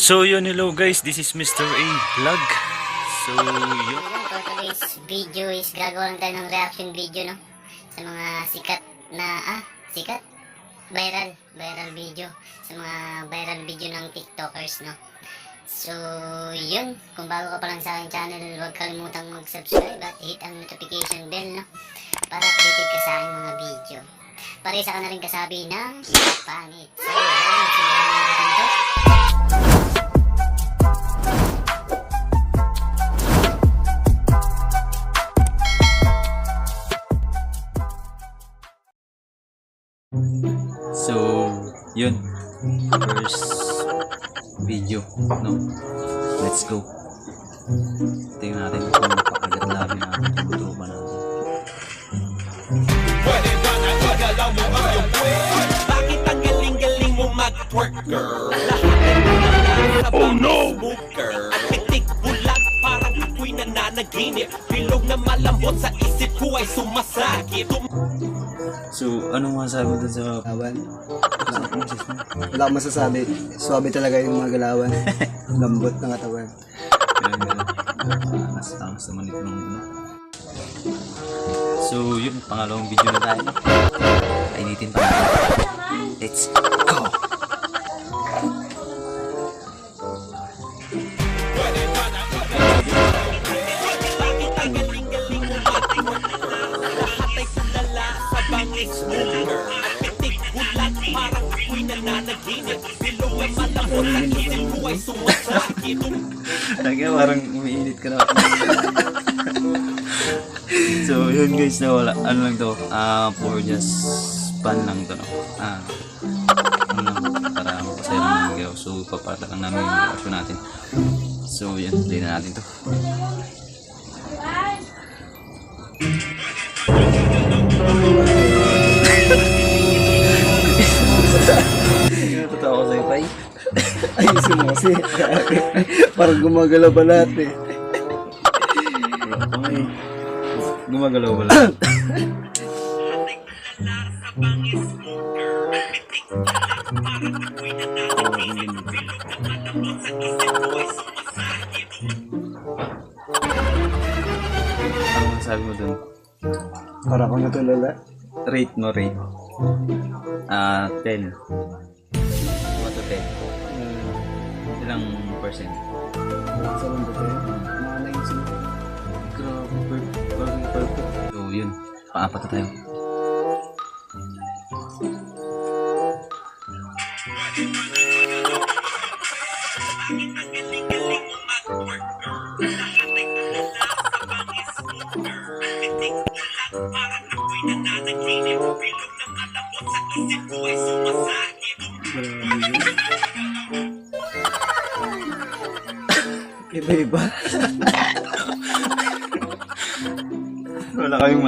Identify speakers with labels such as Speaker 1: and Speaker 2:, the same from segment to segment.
Speaker 1: So yun, hello guys, this is Mr. A Vlog. So yun,
Speaker 2: for today's video is gagawa lang tayo ng reaction video, no? Sa mga sikat na, ah, sikat? Viral, viral video. Sa mga viral video ng TikTokers, no? So, yun. Kung bago ka pa lang sa aking channel, huwag kalimutang mag-subscribe at hit ang notification bell, no? Para updated ka sa aking mga video. Para isa ka na rin kasabi ng pangit. So.
Speaker 1: So yun, first video, no? Let's go. Tingnan natin kung napakagat labi natin yung tropa natin.
Speaker 3: Bakit ang galing-galing mo mag-twerk, girl? Oh no! Ako'y nananaginip Bilog na malambot sa isip ko ay sumasakit Tum-
Speaker 1: So, anong masasabi dun sa
Speaker 4: Galawan. Wala akong masasabi. Suwabe talaga yung mga galawan. Lambot ng katawan.
Speaker 1: Ah, nasa tamas naman ito ng ano. So, yun, pangalawang video na tayo. Painitin pa natin. Let's go!
Speaker 3: Smoker At pitik parang ako'y nananaginip Bilog na malambot sa isip ko ay Tum-
Speaker 1: Lagi parang umiinit ka na. so, yun guys, na wala. Ano lang to? Ah, for just fun lang to, no? Ah, lang, para mapasaya lang ng gaw. So, papata lang namin yung natin. So, yun, play na natin to.
Speaker 4: Kasi. Parang gumagalaw ba lahat eh.
Speaker 1: Ay, gumagalaw ba lang? Ano masabi mo dun?
Speaker 4: Para akong natulala.
Speaker 1: Rate mo, rate. Ah, 10. 1 to 10. Ilang percent?
Speaker 4: Sa lambot eh. Mga naisip mo.
Speaker 1: Grabe, perfect. So, yun. Pang-apat na tayo.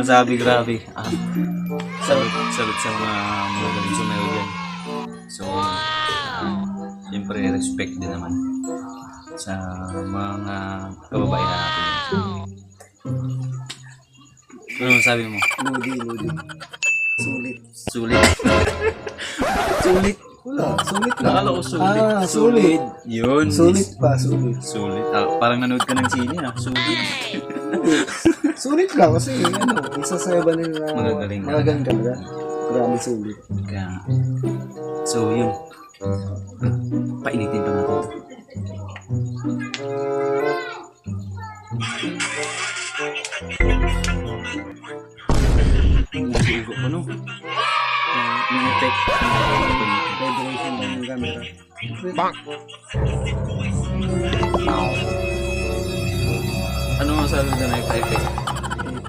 Speaker 1: Masabi, grabe. Ah, salut, salut sa mga magaling sumayaw dyan. So, siyempre, respect din naman sa mga kababayan natin. Ano masabi mo?
Speaker 4: Moody, moody. Sulit.
Speaker 1: Sulit.
Speaker 4: Sulit. Wala. Sulit lang.
Speaker 1: Nakala ko sulit.
Speaker 4: Ah, sulit.
Speaker 1: Yun.
Speaker 4: Sulit pa, sulit.
Speaker 1: Sulit. Ah, parang nanood ka ng sine ah. Sulit.
Speaker 4: Sulit lang kasi ano, isa sa iba nila
Speaker 1: Magagaling na.
Speaker 4: magagaling talaga. Grabe sulit.
Speaker 1: Kaya, so yun. Painitin pa natin. Nag-iigo ko no. Yung- Yung effect.
Speaker 4: Vibration lang ng camera.
Speaker 1: Ano masabi mo na effect?
Speaker 4: Eh,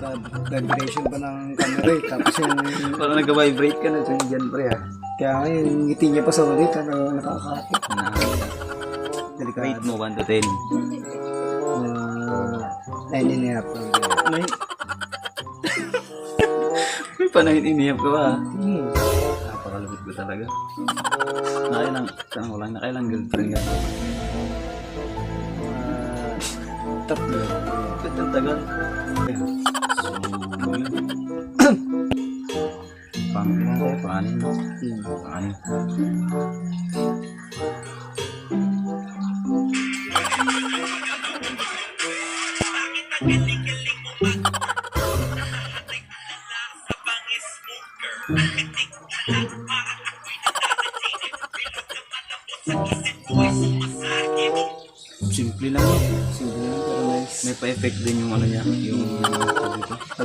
Speaker 4: tab- Vibration pa ng camera eh. Tapos yung...
Speaker 1: Parang nag-vibrate ka na ito dyan pre ah.
Speaker 4: Kaya nga yung ngiti niya pa sa ulit, ano, nakakakit.
Speaker 1: Na,
Speaker 4: Delikado.
Speaker 1: rate mo 1 to 10.
Speaker 4: Uh, nine and a half.
Speaker 1: Nine. May panahin inihap ka ba?
Speaker 4: Hmm.
Speaker 1: Napakalupit ko talaga. Nakailang, saan ko lang, nakailang girlfriend ka.
Speaker 4: Tatlo.
Speaker 1: Ba't ang tagal? So, yun. Pang, panin mo.
Speaker 4: Hmm.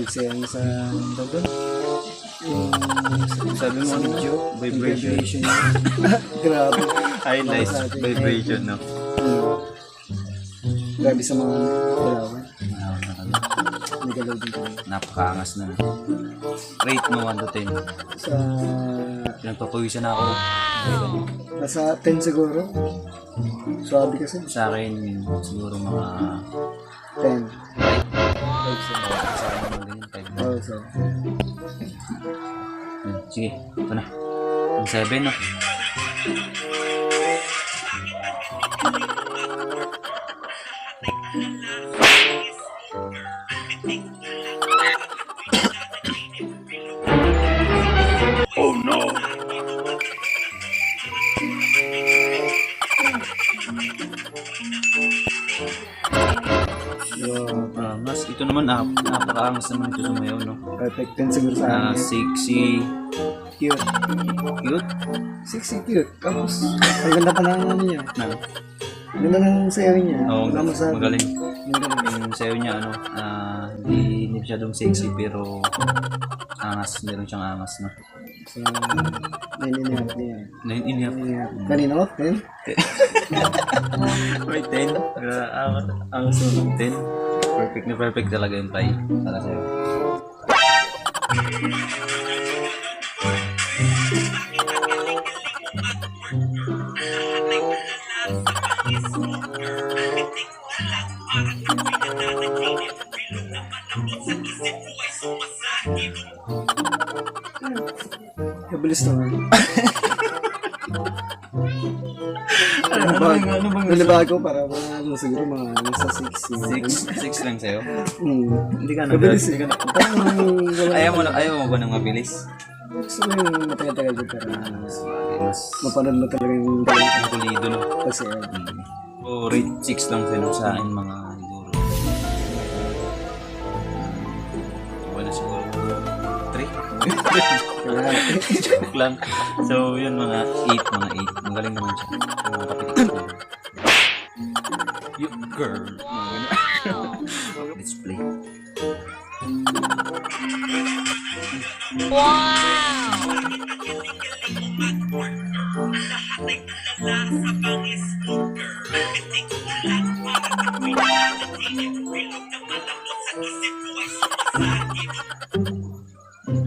Speaker 1: Dito.
Speaker 4: Pagsayang sa doon. Yung
Speaker 1: Sabi mo ano, vibration.
Speaker 4: vibration. Grabe. Sa atin.
Speaker 1: vibration, no?
Speaker 4: Hmm. Grabe sa mga galawan.
Speaker 1: Ah, ano,
Speaker 4: May galaw din kami.
Speaker 1: Napakaangas na. Rate mo 1 to 10.
Speaker 4: Sa...
Speaker 1: Pinagpapawisan na ako.
Speaker 4: Nasa 10 siguro. Swabe kasi.
Speaker 1: Sa akin, siguro mga
Speaker 4: 10.
Speaker 1: 5 sa sa akin mga ganyan. 5
Speaker 4: Oh, so.
Speaker 1: Hmm, Sige, ito na. Ang 7, no?
Speaker 4: Yung
Speaker 1: Ah, mas ito naman, nap napakaangas naman ito sumayaw, no?
Speaker 4: perfect 10 siguro sa
Speaker 1: Ah,
Speaker 4: akin.
Speaker 1: sexy,
Speaker 4: Cute.
Speaker 1: cute,
Speaker 4: Sexy cute. Tapos, ang ganda pa ng ano niya.
Speaker 1: na.
Speaker 4: Ang ganda ng sayaw niya.
Speaker 1: Oo,
Speaker 4: Wala masabi.
Speaker 1: magaling.
Speaker 4: Ang galing.
Speaker 1: Yung sayo niya, ano, ah, hindi, hindi masyadong sexy, pero angas, meron siyang angas, no?
Speaker 4: So, naninihap niya.
Speaker 1: Naintindihan ko.
Speaker 4: Naninihap. Kanina ko, 10.
Speaker 1: May 10. Angas, angas mo ng 10. Perfect na perfect talaga yung pie. Para sa'yo.
Speaker 4: Kabilis naman.
Speaker 1: Ano bang, ano bang
Speaker 4: Nalibago para mga ano, siguro mga nasa 6.
Speaker 1: 6, 6 lang sa'yo?
Speaker 4: Hmm.
Speaker 1: Hindi ka na,
Speaker 4: Kabilis
Speaker 1: hindi
Speaker 4: eh.
Speaker 1: na. Ayaw mo, na- ayaw mo ba ng mabilis?
Speaker 4: Gusto mo yung matagal-tagal din para
Speaker 1: Mas
Speaker 4: mapanood mo talaga yung galing
Speaker 1: pulido, no?
Speaker 4: kasi uh,
Speaker 1: O rate 6 lang sa'yo sa akin mga siguro. Wala siguro 3.
Speaker 4: kaya
Speaker 1: Joke lang. So, yun mga 8, mga 8. Magaling naman siya. Yung Mga kapitik ko. You girl. Mga ganun. Let's play.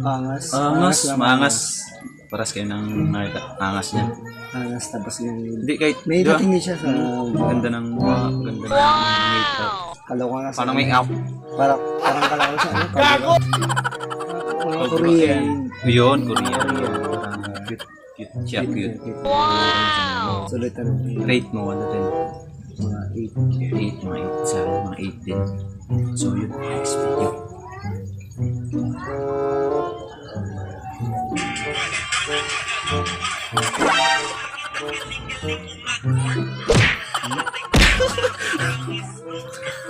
Speaker 4: angas.
Speaker 1: Angas, maangas. Paras kayo ng nakita. Angas niya.
Speaker 4: Angas tapos yung
Speaker 1: Hindi kahit,
Speaker 4: may
Speaker 1: di ba?
Speaker 4: dating din siya sa
Speaker 1: Ganda ng mukha, ganda ng makeup.
Speaker 4: kalawa nga sa
Speaker 1: Parang make up.
Speaker 4: para parang kalawa sa ano gago mga Korean
Speaker 1: Yun, Korean. Parang cute. Cute siya, cute.
Speaker 4: sulit rin
Speaker 1: Rate mo, ano din?
Speaker 4: mga
Speaker 1: 8, mga 8 sa akin, mga 8 din. So yun, next video.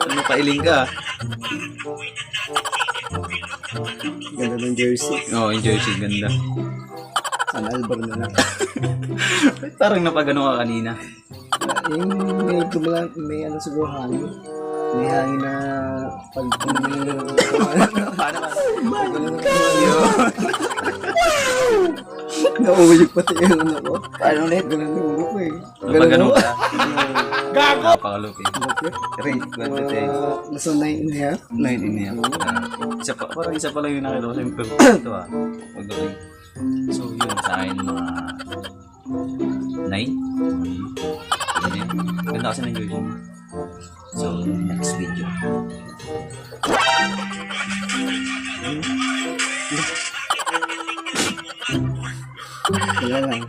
Speaker 1: Ano pailing ka?
Speaker 4: 8 ganda ng jersey
Speaker 1: Oo, oh, enjoy siya, ganda.
Speaker 4: San Alvaro na lang
Speaker 1: Parang napagano ka kanina.
Speaker 4: yung may tumula may ano siguro hangin may hangin na pag
Speaker 1: Paano ka?
Speaker 4: Nauuyog pati yung ano ko. Paano ulit? Ganun yung ulo ko eh.
Speaker 1: Napagano
Speaker 4: ako.
Speaker 1: ka? Gago! Napakalupi. Rate, what to take?
Speaker 4: Mga nasa 9 and a half.
Speaker 1: Nine in niya. isa pa, parang isa pa lang yung nakita ko sa perfect ito ah. Pagdating. So yun, sa akin mga nine. Ano yun? Ganda kasi ng niya. So, next video.
Speaker 4: Kaya lang.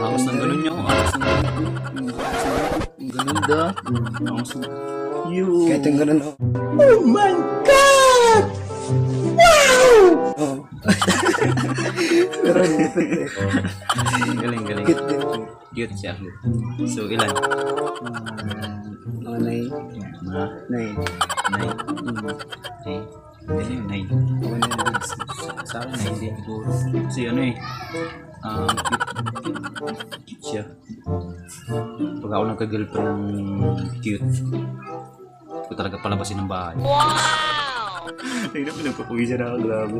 Speaker 1: Angas ng ganun niya. Angas ng ganun. Ang ganun da. Angas ng... You.
Speaker 4: Kahit yung ganun oh. Oh my Cute
Speaker 1: siya. So, ilan?
Speaker 4: Mga 9.
Speaker 1: Mga
Speaker 4: 9.
Speaker 1: nine.
Speaker 4: Hmm.
Speaker 1: Nine. Hindi yung nine.
Speaker 4: Ako na yung.
Speaker 1: Sa, akin, nine din siguro. Kasi ano eh, um, cute, siya. Pag ako nagka-girlfriend cute, ko talaga palabasin ng bahay. Wow! Ay na, pinagpapawisan na ako, grabe.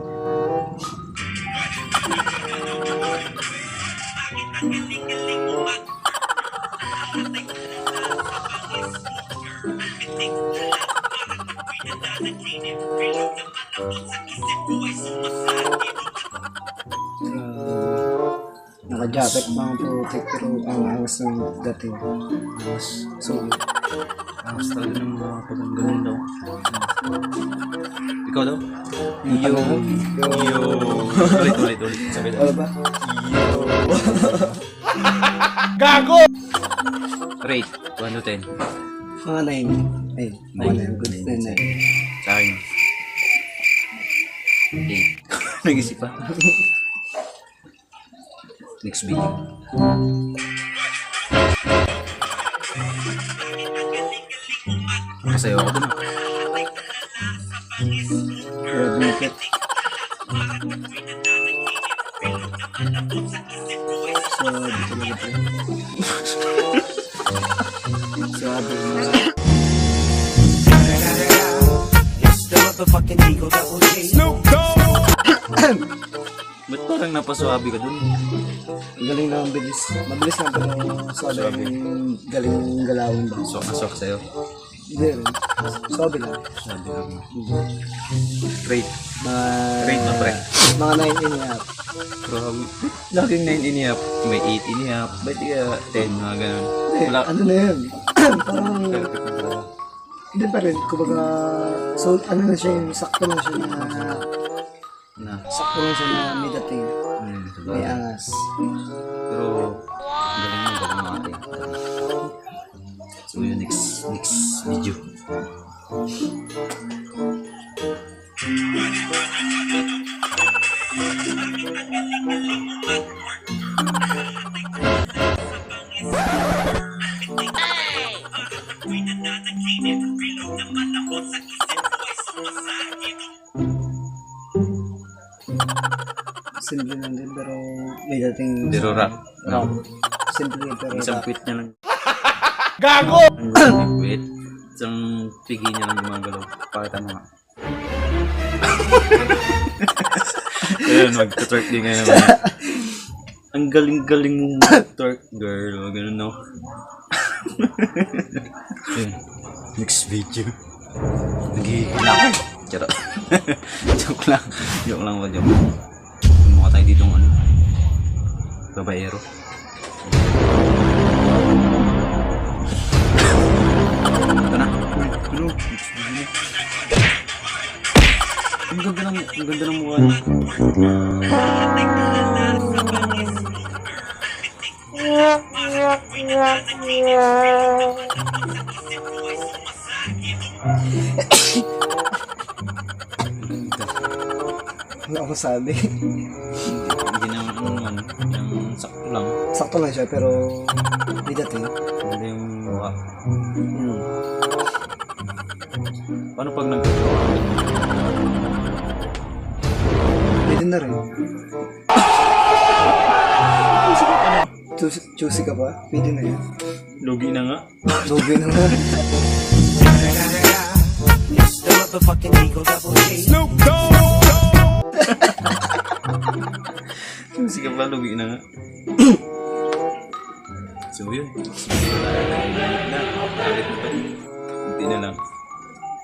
Speaker 4: Uh, naka-jacket pa ang putik pero ang angas ng dating. Angas. So,
Speaker 1: Ang talaga ng mga pag ganun daw. Ikaw daw?
Speaker 4: Yo.
Speaker 1: Yo! ulit, ulit, ulit. Sabi daw.
Speaker 4: Wala ba?
Speaker 1: Rate, 1 to 10.
Speaker 4: Mga 9. Ay, mga 9. Good na 9.
Speaker 1: Sa akin. 8. Nag-isip pa. Next video. Masayo ako dun.
Speaker 4: Red Wicket. So, dito lang ito. Sabi mo.
Speaker 3: Motherfucking Eagle Double G. Snoop
Speaker 1: Ba't parang napaswabi ka dun?
Speaker 4: Galing na ang bilis. Mabilis lang pero sabi yung galing yung galawin ba?
Speaker 1: Sok na sok sa'yo.
Speaker 4: Hindi rin. Sabi lang.
Speaker 1: Sabi lang. Rate.
Speaker 4: Mga...
Speaker 1: Rate na, pre.
Speaker 4: Mga 9 in half.
Speaker 1: Grabe. Laging 9 in half. May 8 in half. Ba't di ka 10 mga ganun?
Speaker 4: Hindi,
Speaker 1: Wala.
Speaker 4: ano na yun? Parang,
Speaker 1: na.
Speaker 4: Hindi pa rin. Kumbaga, so ano na siya yung sakto lang siya na,
Speaker 1: Na.
Speaker 4: sakto lang siya na may dating.
Speaker 1: Hmm,
Speaker 4: May angas.
Speaker 1: Pero, galing mo, galing mo ate. So, yun, next, next video. Isang quit niya lang. Gago! Ang quit. Isang pigi niya lang gumagalaw. Pakita mo nga. Ayun, mag-twerk din ngayon. Ang galing-galing mong mag-twerk, girl. Ganun, no? Next video. Nagigil ako. Charot. joke lang. Joke lang ba, joke. Mukha tayo dito ng ano. Babaero. Ano? Next video. Ang ganda ng, ang ganda ng mukha niya. Ang ganda.
Speaker 4: Ano ako sabi?
Speaker 1: Hindi na ano naman, yung sakto lang.
Speaker 4: sakto lang siya pero may dating.
Speaker 1: Ganda yung mukha.
Speaker 4: Hmm.
Speaker 1: Paano pag nag-draw?
Speaker 4: Pwede na rin. Choosy, choosy ka pa? Pwede na yan.
Speaker 1: Lugi na nga.
Speaker 4: Lugi na nga.
Speaker 3: It's the motherfucking Eagle Double G. Snoop
Speaker 1: Sige pa, lugi na nga. so yun. Na, pa. Kunti na lang.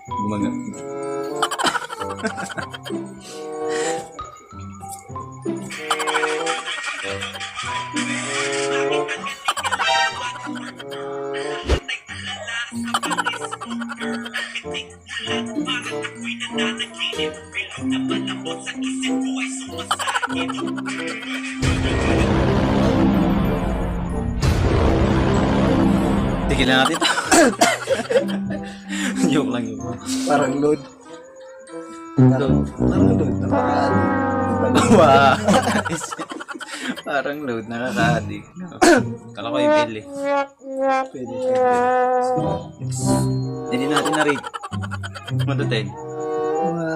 Speaker 1: Gumaga.
Speaker 4: Parang load. Parang, parang load. Nakakaano.
Speaker 1: Wow! Parang load, nakaka-addict. Kala ko yung L eh.
Speaker 4: Pwede siya.
Speaker 1: Hindi natin na-rate. 1 to 10.
Speaker 4: Mga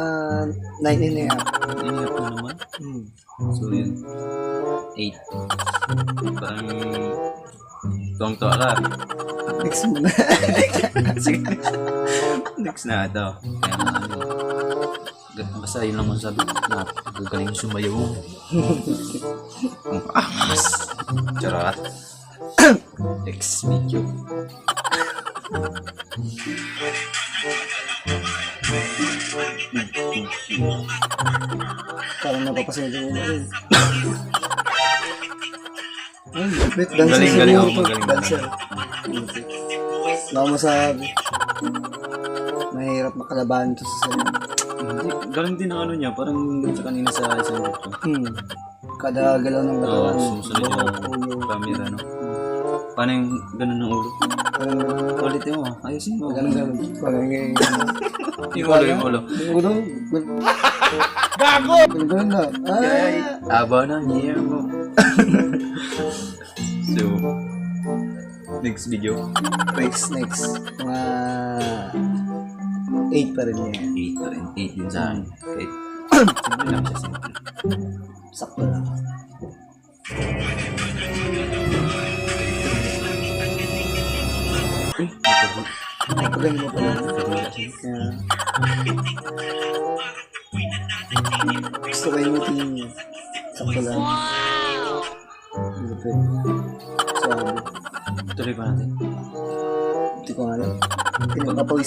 Speaker 4: 9 and a half.
Speaker 1: Naman.
Speaker 4: Hmm.
Speaker 1: So, yun. 8. Parang... Tuwang tuwa ka.
Speaker 4: Next muna.
Speaker 1: Sige. Next na ito. Basta yun lang masabi. Na, gagaling sumayaw. Ang angas. Charot. Next video.
Speaker 4: Parang napapasaya ko na rin. Ay, wait, dancer
Speaker 1: Galing, galing ako.
Speaker 4: Dancer. Wala ko masabi. Mahirap makalabahan to sa sarili.
Speaker 1: Hindi, galing din ang ano niya. Parang sa kanina sa isang video.
Speaker 4: Hmm. Kada galaw ng
Speaker 1: Oo,
Speaker 4: katawan.
Speaker 1: sumusunod yung camera, no? Paano yung ganun ng ulo?
Speaker 4: Parang ganun.
Speaker 1: Ulitin mo, ayusin mo.
Speaker 4: Ganun ganun. Parang ganun.
Speaker 1: Yung ulo, yung ulo.
Speaker 4: Yung ulo. Gago! Ganun na. Ay!
Speaker 1: Aba na, year mo. so, next video.
Speaker 4: Next, next. Mga 8 pa rin yan.
Speaker 1: 8 pa rin. 8 din sa akin. Kahit, simple lang siya, simple.
Speaker 4: Sakto lang. Ay, pagaling mo pala.
Speaker 1: napagula siya.
Speaker 4: Kaya...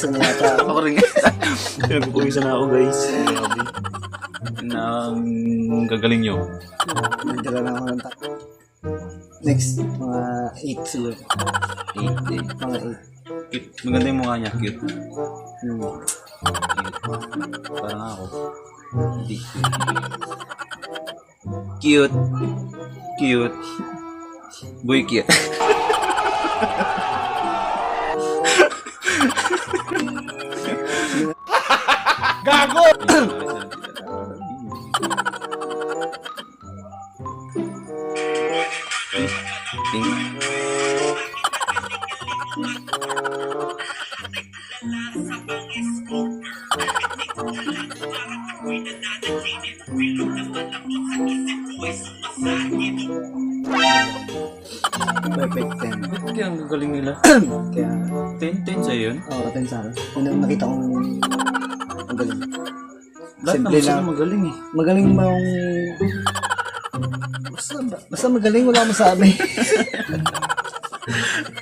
Speaker 4: Pinagpapawisan niya yata. ako.
Speaker 1: Rin. Pinagpupuwisan na ako, guys. Nang gagaling nyo.
Speaker 4: Nagdala lang ako ng tak. Next, mga 8 siguro.
Speaker 1: 8 din.
Speaker 4: Mga
Speaker 1: Cute. Maganda yung mukha niya. Cute.
Speaker 4: 8. Hmm.
Speaker 1: Cute. Parang ako. Hindi. Cute. Cute. Boy cute.
Speaker 4: 10,
Speaker 1: 10 sa'yo yun?
Speaker 4: oo, oh, 10 sa akin. Yun ang nakita kong ang galing.
Speaker 1: Lahat
Speaker 4: Simple
Speaker 1: naman sila
Speaker 4: lang.
Speaker 1: magaling eh.
Speaker 4: Magaling yung... Basta, basta magaling, wala masabi.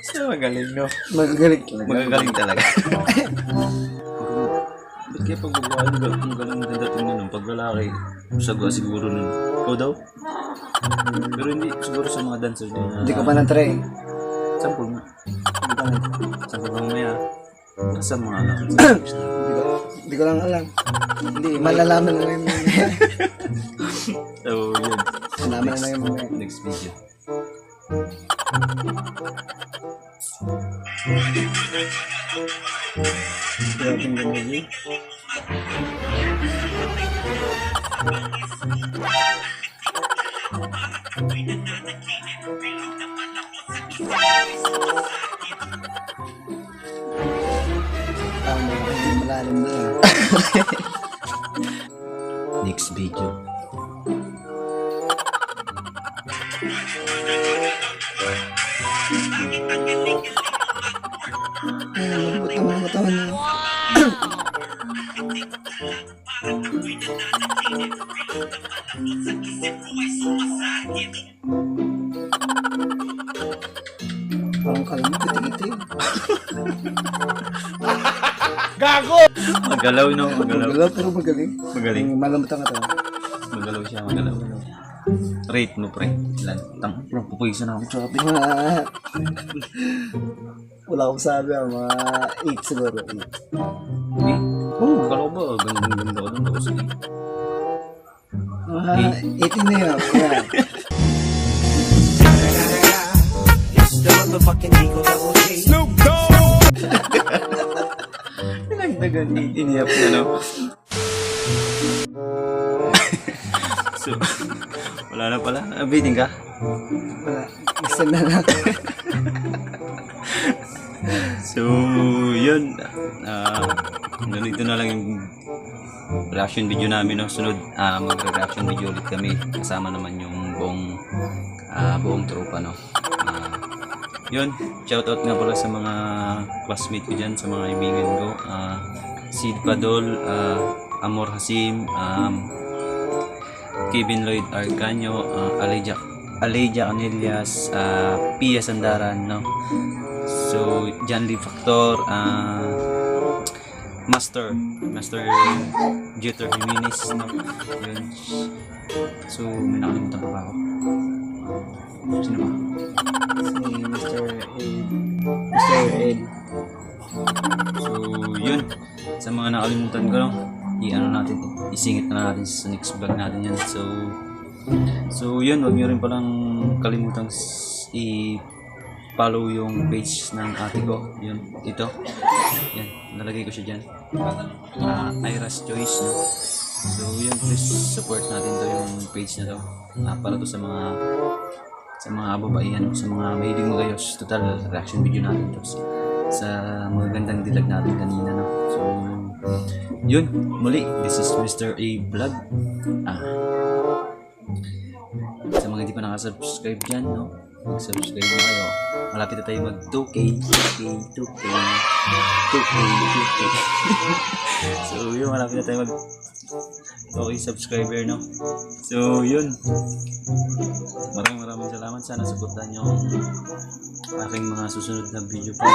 Speaker 1: Sila magaling no?
Speaker 4: Magagaling talaga.
Speaker 1: Magagaling talaga. Ba't kaya pag babae, ang gal- ang din dating nun, pag lalaki, sagwa siguro nun. Ikaw daw? Pero hindi, siguro sa mga dancers din na...
Speaker 4: Hindi ko pa na-try.
Speaker 1: Sample nga.
Speaker 4: Hindi pa na-
Speaker 1: Sample ka mamaya. Sa mga anak.
Speaker 4: Hindi ko, hindi ko lang alam. Hindi, malalaman lang yung mga.
Speaker 1: so, yun.
Speaker 4: Malalaman na mga.
Speaker 1: Next video.
Speaker 4: Grabe ganyan. Parang kalma, kiti-kiti.
Speaker 1: Magalaw no, magalaw.
Speaker 4: Magalaw, pero magaling.
Speaker 1: Magaling.
Speaker 4: Yung Malambot ang katawan.
Speaker 1: Magalaw siya, magalaw. Rate mo pre. Ilan? Tang, bro, pupuwisan ako. Sabi.
Speaker 4: Mga... Wala akong sabi ah, mga 8 siguro. 8.
Speaker 1: Eh,
Speaker 4: Oh,
Speaker 1: akala ko ba, gandang ganda ko doon. Tapos, eh,
Speaker 4: mga 18 na yun. Yan.
Speaker 1: Pinagdagan, inihap na, no? so, wala na pala. Abitin ka?
Speaker 4: Wala. Isa na lang.
Speaker 1: So, yun. Ah, ganito na lang yung reaction video namin no? Sunod ah, magre-reaction video ulit kami. Kasama naman yung buong ah, buong tropa no? Ah, yun. Shoutout nga pala sa mga classmate ko dyan sa mga kaibigan ko. Ah, Sid Padol ah, Amor Hasim um, Kevin Lloyd Arcanyo uh, Aleja Aleja Canelias uh, Pia Sandaran no? So John Lee Factor ah, Master Master Jeter Jimenez no yun so may nakalimutan pa ba ako sino ba
Speaker 4: Si Mr. Ed. Mr. Ed.
Speaker 1: so yun sa mga nakalimutan ko no i-ano natin isingit na natin sa next vlog natin yan so so yun wag nyo rin palang kalimutang s- i follow yung page ng ate ko yun ito yan nalagay ko siya dyan. Ah, Ira's Choice no? So yun please support natin to yung page na to. Ah, para to sa mga sa mga babaihan sa mga mahilig magayos. Total reaction video natin to sa, sa mga gandang dilag natin kanina no? So yun muli this is Mr. A Vlog. Ah sa mga hindi pa nakasubscribe dyan no? Mag-subscribe na kayo. Malapit na tayo mag 2k 2k 2k 2k 2k so yun malapit na tayo mag 2k subscriber no? So yun. Maraming maraming salamat. Sana suportahan nyo aking mga susunod na video pa